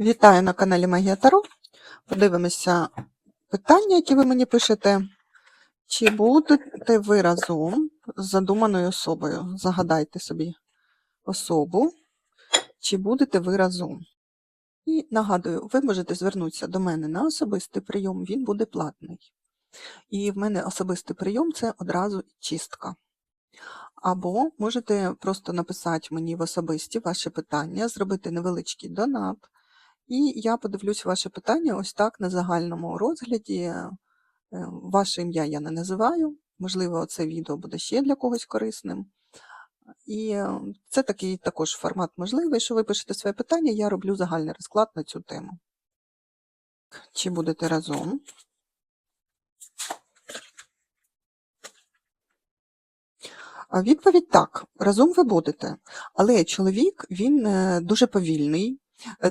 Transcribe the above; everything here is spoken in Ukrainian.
Вітаю на каналі Магія Таро. Подивимося питання, які ви мені пишете. Чи будете ви разом з задуманою особою? Загадайте собі особу. Чи будете ви разом? І нагадую, ви можете звернутися до мене на особистий прийом, він буде платний. І в мене особистий прийом це одразу чистка. Або можете просто написати мені в особисті ваші питання, зробити невеличкий донат. І я подивлюсь ваше питання ось так на загальному розгляді. Е, Ваше ім'я я не називаю, можливо, це відео буде ще для когось корисним. І е, це такий також формат можливий, що ви пишете своє питання, я роблю загальний розклад на цю тему. Чи будете разом? Відповідь так, разом ви будете. Але чоловік він е, дуже повільний.